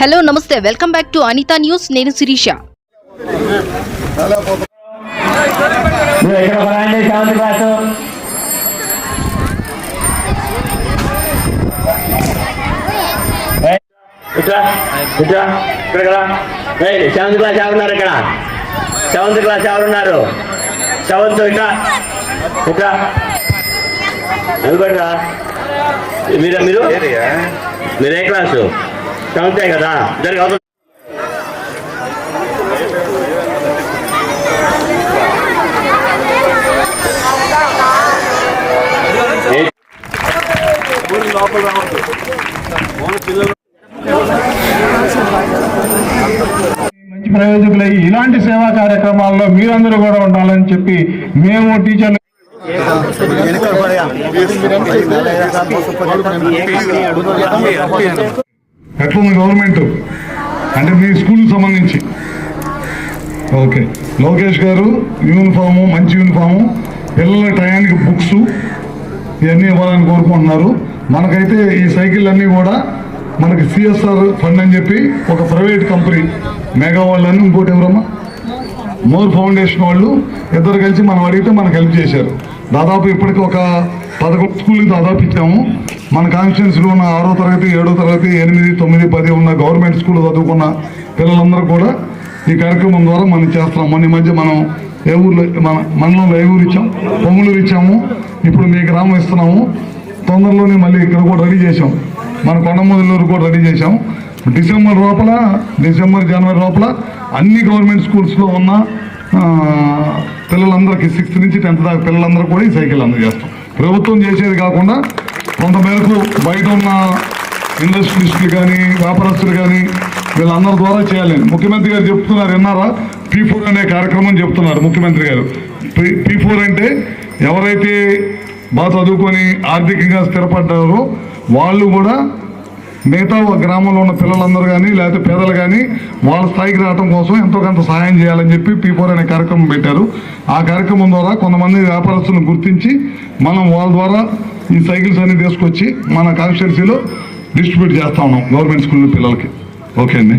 Hello నమస్తే. Welcome back to Anitha news. నేను Sirisha. Seventh class ఎవరున్నారు? ఇక్కడ సెవెంత్ క్లాస్ ఎవరున్నారు? సెవెంత్ ఇట్లా ఇట్లా. నిలబడరా మీరు మీరు? మీరు ఏ క్లాసు. సెవెంతే కదా. ఏ- మంచి ప్రయోజకులై ఇలాంటి సేవా కార్యక్రమాల్లో మీరందరూ కూడా ఉండాలని చెప్పి మేము టీచర్లు ఎట్లుంది గవర్నమెంట్ అంటే మీ స్కూల్కి సంబంధించి. ఓకే లోకేష్ గారు యూనిఫాము మంచి యూనిఫాము పిల్లల టయానికి బుక్స్ ఇవన్నీ ఇవ్వాలని కోరుకుంటున్నారు. మనకైతే ఈ సైకిల్ అన్నీ కూడా మనకి సిఎస్ఆర్ ఫండ్ అని చెప్పి ఒక ప్రైవేట్ కంపెనీ మెగా వాళ్ళు అని ఇంకోటి ఎవరమ్మా? మోర్ ఫౌండేషన్ వాళ్ళు ఇద్దరు కలిసి మనం అడిగితే మనకు హెల్ప్ చేశారు. దాదాపు ఇప్పటికి ఒక పదకొండు స్కూల్కి దాదాపు ఇచ్చాము. మన కాన్స్టిట్యున్సీలో ఉన్న ఆరో తరగతి ఏడో తరగతి ఎనిమిది తొమ్మిది పది ఉన్న గవర్నమెంట్ స్కూల్ చదువుకున్న పిల్లలందరూ కూడా ఈ కార్యక్రమం ద్వారా మనం చేస్తున్నాం. మొన్న ఈ మధ్య మనం ఏ ఊర్లో మన మండలంలో ఏ ఊరు ఇచ్చాం? పొంగులూరు ఇచ్చాము. ఇప్పుడు మీ గ్రామం ఇస్తున్నాము. తొందరలోనే మళ్ళీ ఇక్కడ కూడా రెడీ చేసాం మన కొండమూదలూరు కూడా రెడీ చేసాం డిసెంబర్ లోపల డిసెంబర్ జనవరి లోపల అన్ని గవర్నమెంట్ స్కూల్స్లో ఉన్న పిల్లలందరికీ సిక్స్త్ నుంచి టెన్త్ దాకా పిల్లలందరూ కూడా ఈ సైకిల్ అందజేస్తాం. ప్రభుత్వం చేసేది కాకుండా కొంతమేరకు బయట ఉన్న ఇండస్ట్రియలిస్టులు కానీ వ్యాపారస్తులు కానీ వీళ్ళందరి ద్వారా చేయాలి. ముఖ్యమంత్రి గారు చెప్తున్నారు విన్నారా? పీ ఫోర్ అనే కార్యక్రమం చెప్తున్నారు ముఖ్యమంత్రి గారు. పీ ఫోర్ అంటే ఎవరైతే బాగా చదువుకొని ఆర్థికంగా స్థిరపడ్డారో వాళ్ళు కూడా మిగతా ఒక గ్రామంలో ఉన్న పిల్లలందరూ కానీ లేకపోతే పేదలు కానీ వాళ్ళ స్థాయికి రావడం కోసం ఎంతో కొంత సహాయం చేయాలని చెప్పి పీ ఫోర్ అనే కార్యక్రమం పెట్టారు. ఆ కార్యక్రమం ద్వారా కొంతమంది వ్యాపారస్తులను గుర్తించి మనం వాళ్ళ ద్వారా ఈ సైకిల్స్ అన్ని తీసుకొచ్చి మన కాన్స్టిట్యున్సీలో డిస్ట్రిబ్యూట్ చేస్తా ఉన్నాం గవర్నమెంట్ స్కూల్ పిల్లలకి. ఓకే అండి.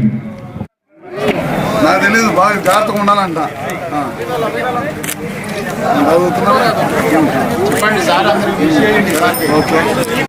నాకు తెలియదు బాగా జాగ్రత్తగా ఉండాలంట. చెప్పండి సార్ ఓకే.